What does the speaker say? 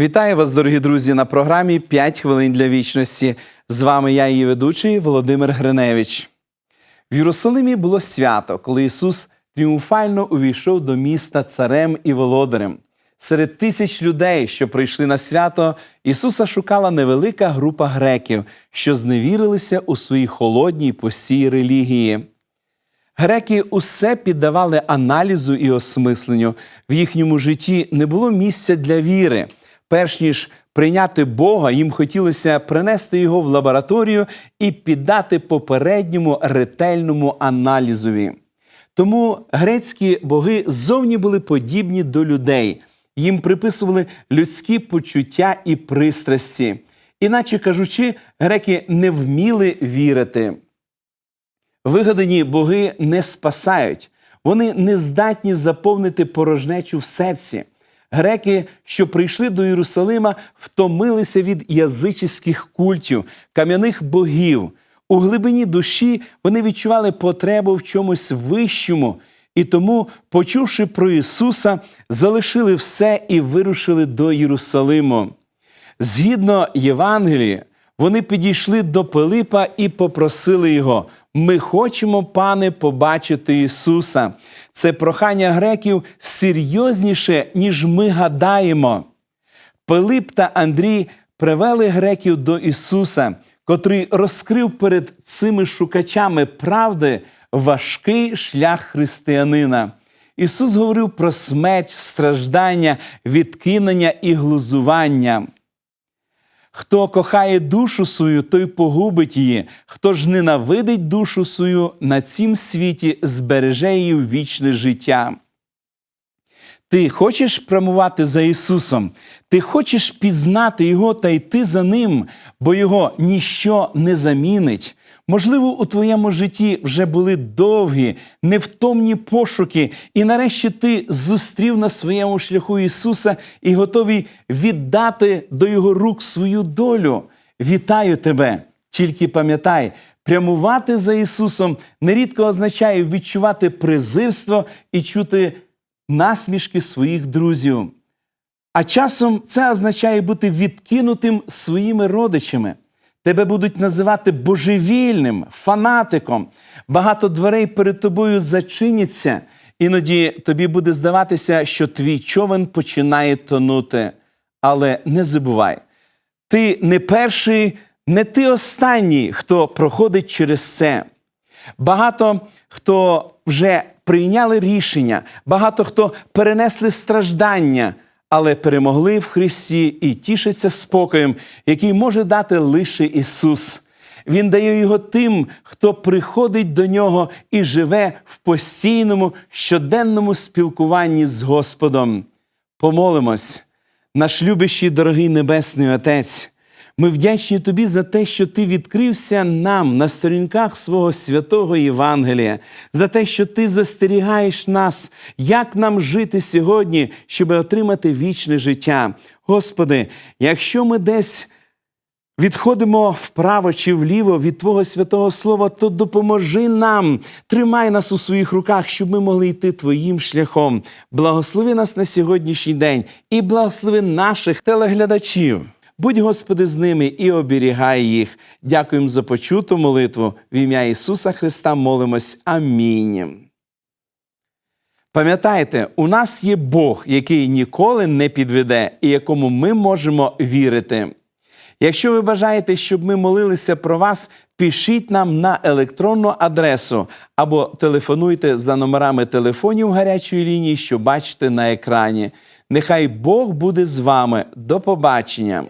Вітаю вас, дорогі друзі, на програмі «5 хвилин для вічності. З вами я, її ведучий Володимир Гриневич. В Єрусалимі було свято, коли Ісус тріумфально увійшов до міста царем і володарем. Серед тисяч людей, що прийшли на свято, Ісуса шукала невелика група греків, що зневірилися у своїй холодній постій релігії. Греки усе піддавали аналізу і осмисленню. В їхньому житті не було місця для віри. Перш ніж прийняти Бога, їм хотілося принести його в лабораторію і піддати попередньому ретельному аналізові. Тому грецькі боги зовні були подібні до людей. Їм приписували людські почуття і пристрасті. Іначе кажучи, греки не вміли вірити. Вигадані боги не спасають, вони не здатні заповнити порожнечу в серці. Греки, що прийшли до Єрусалима, втомилися від язичних культів, кам'яних богів. У глибині душі вони відчували потребу в чомусь вищому, і тому, почувши про Ісуса, залишили все і вирушили до Єрусалиму. Згідно Євангелії, вони підійшли до Пилипа і попросили його: Ми хочемо, пане, побачити Ісуса. Це прохання греків серйозніше, ніж ми гадаємо. Пилип та Андрій привели греків до Ісуса, котрий розкрив перед цими шукачами правди важкий шлях християнина. Ісус говорив про смерть, страждання, відкинення і глузування. Хто кохає душу свою, той погубить її. Хто ж ненавидить душу свою на цім світі, збереже її в вічне життя. Ти хочеш прямувати за Ісусом, ти хочеш пізнати Його та йти за Ним, бо Його ніщо не замінить. Можливо, у твоєму житті вже були довгі, невтомні пошуки, і нарешті ти зустрів на своєму шляху Ісуса і готовий віддати до Його рук свою долю. Вітаю тебе! Тільки пам'ятай, прямувати за Ісусом нерідко означає відчувати презирство і чути насмішки своїх друзів. А часом це означає бути відкинутим своїми родичами. Тебе будуть називати божевільним, фанатиком. Багато дверей перед тобою зачиняться. Іноді тобі буде здаватися, що твій човен починає тонути. Але не забувай, ти не перший, не ти останній, хто проходить через це. Багато хто вже прийняли рішення, багато хто перенесли страждання, але перемогли в Христі і тішаться спокоєм, який може дати лише Ісус. Він дає його тим, хто приходить до нього і живе в постійному щоденному спілкуванні з Господом. Помолимось, наш любящий дорогий Небесний Отець. Ми вдячні тобі за те, що ти відкрився нам на сторінках свого святого Євангелія, за те, що ти застерігаєш нас, як нам жити сьогодні, щоб отримати вічне життя. Господи, якщо ми десь відходимо вправо чи вліво від Твого святого Слова, то допоможи нам, тримай нас у своїх руках, щоб ми могли йти Твоїм шляхом. Благослови нас на сьогоднішній день і благослови наших телеглядачів. Будь, Господи, з ними і оберігай їх. Дякуємо за почуту молитву. В ім'я Ісуса Христа молимось. Амінь. Пам'ятайте, у нас є Бог, який ніколи не підведе і якому ми можемо вірити. Якщо ви бажаєте, щоб ми молилися про вас, пишіть нам на електронну адресу або телефонуйте за номерами телефонів гарячої лінії, що бачите на екрані. Нехай Бог буде з вами. До побачення!